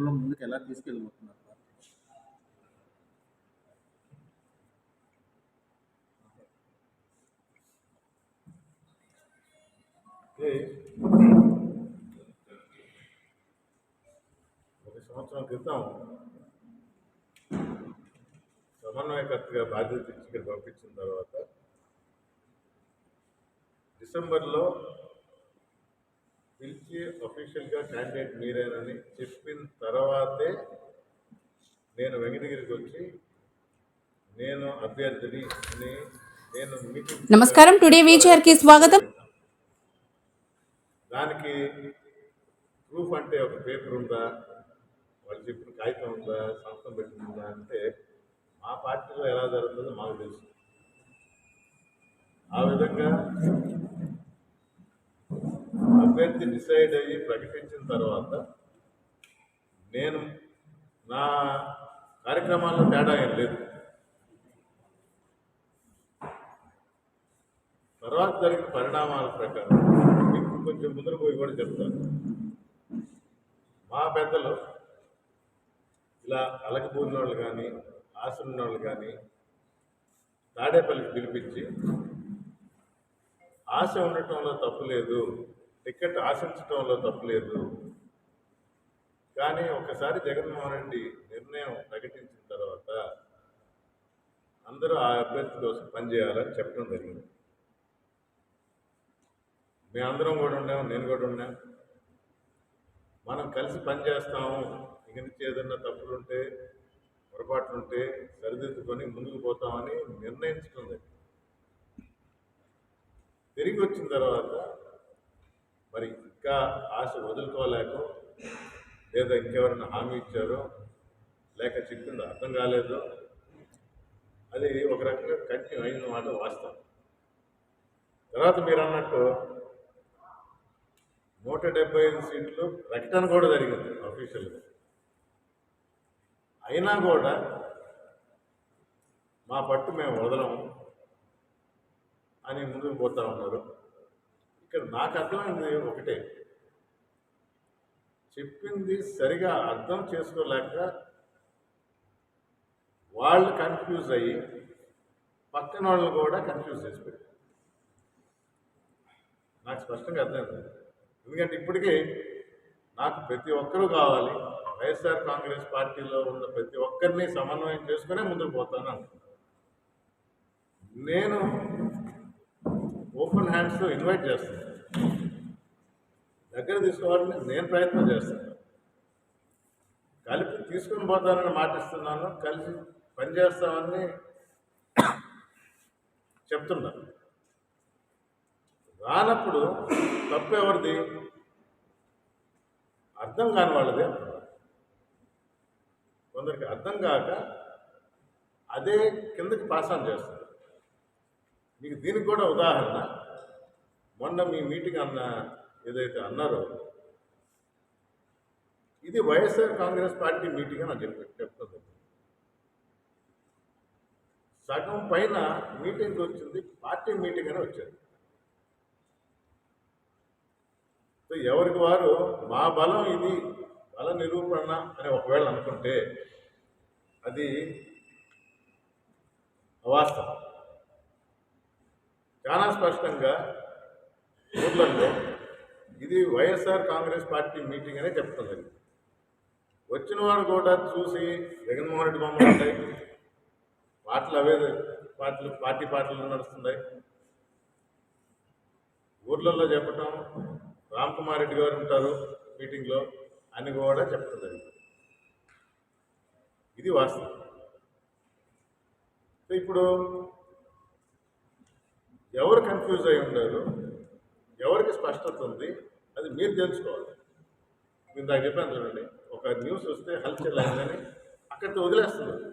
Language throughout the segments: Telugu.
విషయంలో ముందుకు ఎలా తీసుకెళ్ళబోతున్నారు అంటే ఒక సంవత్సరం క్రితం సమన్వయకర్తగా బాధ్యత ఇచ్చి ఇక్కడ పంపించిన తర్వాత డిసెంబర్లో పిలిచి అఫీషియల్గా క్యాండిడేట్ మీరేనని చెప్పిన తర్వాతే నేను వెంకటగిరికి వచ్చి నేను అభ్యర్థిని నేను నమస్కారం. టుడే వీచర్కి స్వాగతం. దానికి ప్రూఫ్ అంటే ఒక పేపర్ ఉందా? వాళ్ళు చెప్పిన కాగితం ఉందా? సంస్థం పెట్టిందా అంటే మా పార్టీలో ఎలా జరుగుతుందో మాకు తెలుసు. ఆ విధంగా అభ్యర్థి డిసైడ్ అయ్యి ప్రకటించిన తర్వాత నేను నా కార్యక్రమాల్లో తేడా ఏం లేదు. తర్వాత జరిగిన పరిణామాల ప్రకారం మీకు కొంచెం ముందర పోయి కూడా చెప్తాను. మా పెద్దలు ఇలా అలకపోయిన వాళ్ళు కానీ ఆశలున్న వాళ్ళు కానీ తాడేపల్లికి పిలిపించి ఆశ ఉండటంలో తప్పు లేదు. టికెట్ ఆశించడంలో తప్పు లేదు కానీ ఒకసారి జగన్మోహన్ రెడ్డి నిర్ణయం ప్రకటించిన తర్వాత అందరూ ఆ అభ్యర్థి కోసం పనిచేయాలని చెప్పడం జరిగింది. మేమందరం కూడా ఉన్నాం నేను కూడా ఉన్నాం. మనం కలిసి పని చేస్తాము. ఇక నుంచి ఏదైనా తప్పులు ఉంటే పొరపాట్లు ఉంటే సరిదిద్దుకొని ముందుకు పోతామని నిర్ణయించుకుంది తిరిగి వచ్చిన తర్వాత మరి ఇంకా ఆశ వదులుకోలేక లేదా ఇంకెవరైనా హామీ ఇచ్చారో లేక చెప్పిందో అర్థం కాలేదో అది ఒక రకంగా కంటిన్యూ అయిన మాట వాస్తవం. తర్వాత మీరు అన్నట్టు నూట డెబ్బై ఐదు సీట్లు ప్రకటన కూడా జరిగింది అఫీషియల్గా అయినా కూడా మా పట్టు మేము వదలము అని ముందుకు పోతా ఉన్నారు. ఇక్కడ నాకు అర్థమైంది ఒకటే. చెప్పింది సరిగా అర్థం చేసుకోలేక వాళ్ళు కన్ఫ్యూజ్ అయ్యి పక్కన వాళ్ళు కూడా కన్ఫ్యూజ్ చేసి నాకు స్పష్టంగా అర్థమైంది. ఎందుకంటే ఇప్పటికే నాకు ప్రతి ఒక్కరూ కావాలి వైఎస్ఆర్ కాంగ్రెస్ పార్టీలో ఉన్న ప్రతి ఒక్కరిని సమన్వయం చేసుకునే ముందుకు పోతాను. నేను ఓపెన్ హ్యాండ్స్లో ఇన్వైట్ చేస్తాను. దగ్గర తీసుకోవాలని నేను ప్రయత్నం చేస్తాను. కలిపి తీసుకొని పోతానని మాటిస్తున్నాను కలిసి పనిచేస్తామని చెప్తున్నాను రానప్పుడు తప్పు ఎవరిది? అర్థం కాని వాళ్ళదే. కొందరికి అర్థం కాక అదే కిందకి పాస్ ఆన్ చేస్తారు. మీకు దీనికి కూడా ఉదాహరణ. మొన్న మీ మీటింగ్ అన్న ఏదైతే అన్నారో ఇది వైఎస్ఆర్ కాంగ్రెస్ పార్టీ మీటింగ్ అని చెప్పి చెప్తుంది సగం పైన మీటింగ్ వచ్చింది పార్టీ మీటింగ్ అని వచ్చింది సో ఎవరికి వారు మా బలం ఇది బల నిరూపణ అని ఒకవేళ అనుకుంటే అది అవాస్తవం. చాలా స్పష్టంగా ఊర్లలో ఇది వైఎస్ఆర్ కాంగ్రెస్ పార్టీ మీటింగ్ అనే చెప్తుంది వచ్చిన వాడు కూడా చూసి జగన్మోహన్ రెడ్డి బొమ్మలు ఉంటాయి పాటలు అవే పాటలు పార్టీ పాటలు నడుస్తున్నాయి. ఊర్లలో చెప్పటం రామ్ కుమార్ రెడ్డి గారు ఉంటారు మీటింగ్లో అని కూడా చెప్తుంది ఇది వాస్తవం. ఇప్పుడు ఎవరు కన్ఫ్యూజ్ అయి ఉండరు ఎవరికి స్పష్టత ఉంది అది మీరు తెలుసుకోవాలి. మీరు దానికి చెప్పాను చూడండి ఒక న్యూస్ వస్తే హల్చల్ అయిందని అక్కడితో వదిలేస్తున్నారు.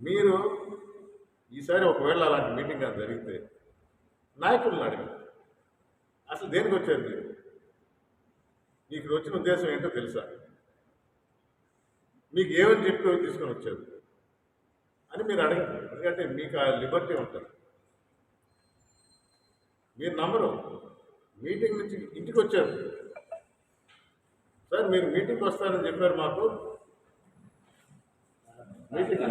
మీరు ఈసారి ఒకవేళ అలాంటి మీటింగ్ అది జరిగితే నాయకులను అడగండి. అసలు దేనికి వచ్చారు మీరు? మీకు వచ్చిన ఉద్దేశం ఏంటో తెలుసా? మీకు ఏమని చెప్పి తీసుకొని వచ్చారు? అని మీరు అడగండి. ఎందుకంటే మీకు ఆ లిబర్టీ ఉంటుంది. మీరు నమ్మరు. మీటింగ్ నుంచి ఇంటికి వచ్చారు. సార్ మీరు మీటింగ్కి వస్తారని చెప్పారు మాకు. మీటింగ్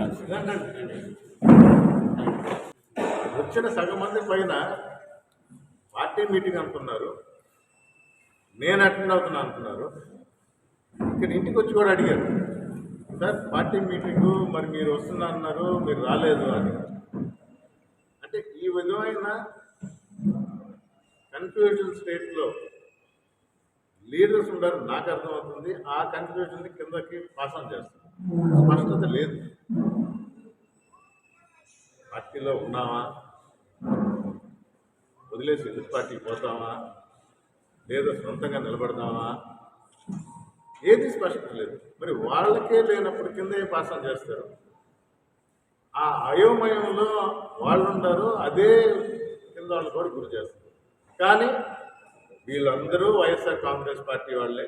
వచ్చిన సగం మంది పైన పార్టీ మీటింగ్ అనుకున్నారు నేను అటెండ్ అవుతున్నా అనుకున్నారు ఇక్కడ ఇంటికి వచ్చి కూడా అడిగారు. సార్ పార్టీ మీటింగు మరి మీరు వస్తున్నా అన్నారు మీరు రాలేదు అని. అంటే ఈ విధమైన కన్స్టిట్యూషన్ స్టేట్లో లీడర్స్ ఉండరు నాకు అర్థమవుతుంది. ఆ కన్ఫ్యూజన్ని కిందకి పాసం చేస్తుంది చేస్తారు స్పష్టత లేదు. పార్టీలో ఉన్నామా వదిలేసి ఎదురు పార్టీకి పోతామా లేదా సొంతంగా నిలబడదామా ఏది స్పష్టత లేదు. మరి వాళ్ళకే లేనప్పుడు కిందే పాసం చేస్తారు. ఆ అయోమయంలో వాళ్ళు ఉండరు అదే కింద వాళ్ళు కూడా గురి చేస్తారు. కానీ వీళ్ళందరూ వైఎస్ఆర్ కాంగ్రెస్ పార్టీ వాళ్ళే.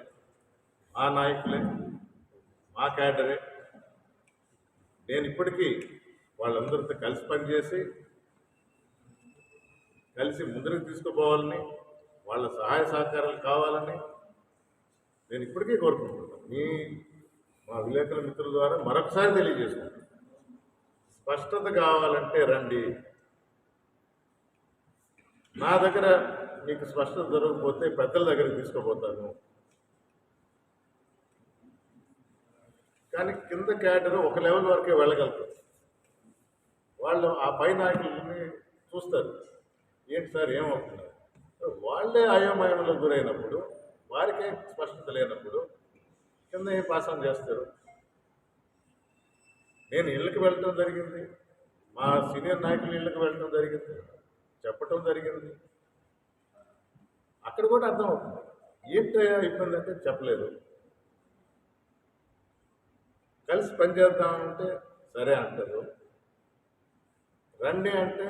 మా నాయకులే మా క్యాడరే. నేను ఇప్పటికీ వాళ్ళందరితో కలిసి పనిచేసి కలిసి ముందుకు తీసుకుపోవాలని వాళ్ళ సహాయ సహకారాలు కావాలని నేను ఇప్పటికీ కోరుకుంటున్నాను. మీ మా విలేకరుల మిత్రుల ద్వారా మరొకసారి తెలియజేసుకుంటాను స్పష్టత కావాలంటే రండి. నా దగ్గర మీకు స్పష్టత దొరకకపోతే పెద్దల దగ్గర తీసుకుపోతాను. కానీ కింద క్యాడర్ ఒక లెవెల్ వరకే వెళ్ళగలుగుతారు వాళ్ళు ఆ పై నాయకులని చూస్తారు. ఏంటి సార్ ఏమవుతున్నారు వాళ్ళే అయోమయంలో గురైనప్పుడు వారికే స్పష్టత లేనప్పుడు కింద ఏం పాస్ ఆన్ చేస్తారు? నేను ఇళ్ళకి వెళ్ళటం జరిగింది. మా సీనియర్ నాయకులు ఇళ్ళకి వెళ్ళటం జరిగింది. చెప్పటం జరిగింది. అక్కడ కూడా అర్థమవుతుంది ఏంటి ఏంటయ్యా ఇబ్బంది అంటే చెప్పలేదు. కలిసి పనిచేద్దామంటే సరే అంటారు. రండి అంటే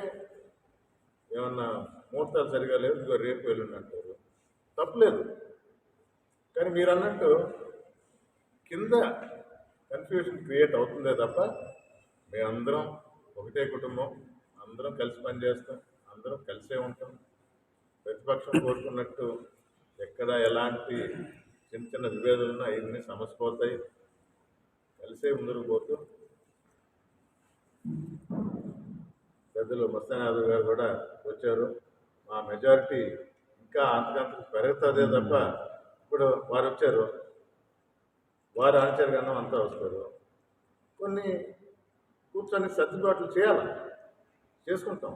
ఏమన్నా ముహూర్తాలు సరిగా లేవు ఇదిగో రేపు వెళ్ళండి అంటారు. తప్పలేదు. కానీ మీరు అన్నట్టు కింద కన్ఫ్యూజన్ క్రియేట్ అవుతుందే తప్ప మేమందరం ఒకటే కుటుంబం అందరం కలిసి పనిచేస్తాం అందరం కలిసే ఉంటాం. ప్రతిపక్షం కోరుకున్నట్టు ఎక్కడ ఎలాంటి చిన్న చిన్న విభేదాలున్నా అవన్నీ సమసిపోతాయి కలిసే ముందుకు పోతూ పెద్దలు మస్తానాథ్ గారు కూడా వచ్చారు. మా మెజారిటీ ఇంకా అంతకంతకు పెరుగుతుందే తప్ప ఇప్పుడు వారు వచ్చారు. వారు అనుచరుగాను అంతా వస్తారు కొన్ని కూర్చొని సర్దుబాట్లు చేయాలి? చేసుకుంటాం.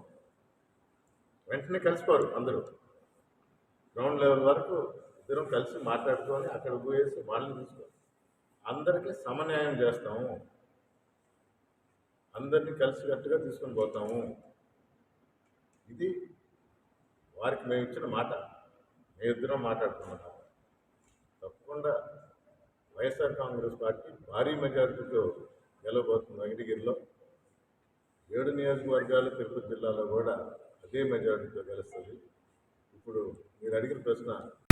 వెంటనే కలిసిపోరు అందరూ. గ్రౌండ్ లెవెల్ వరకు ఇద్దరం కలిసి మాట్లాడుకొని అక్కడ పోయేసి వాళ్ళని తీసుకోరు అందరికీ సమన్యాయం చేస్తాము. అందరినీ కలిసికట్టుగా తీసుకొని పోతాము. ఇది వారికి మేము ఇచ్చిన మాట. మేమిద్దరం మాట్లాడుకున్నాం తప్పకుండా వైఎస్ఆర్ కాంగ్రెస్ పార్టీ భారీ మెజారిటీతో గెలవబోతుంది. వెంకటగిరిలో ఏడు నియోజకవర్గాలు తిరుపతి జిల్లాలో కూడా అదే మెజారిటీతో గెలుస్తుంది. ఇప్పుడు మీరు అడిగిన ప్రశ్న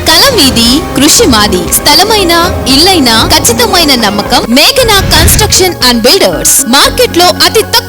కళ మీది కృషి మాది. స్థలమైన ఇల్లైనా ఖచ్చితమైన నమ్మకం మేఘనా కన్స్ట్రక్షన్ అండ్ బిల్డర్స్. మార్కెట్లో అతి తక్కువ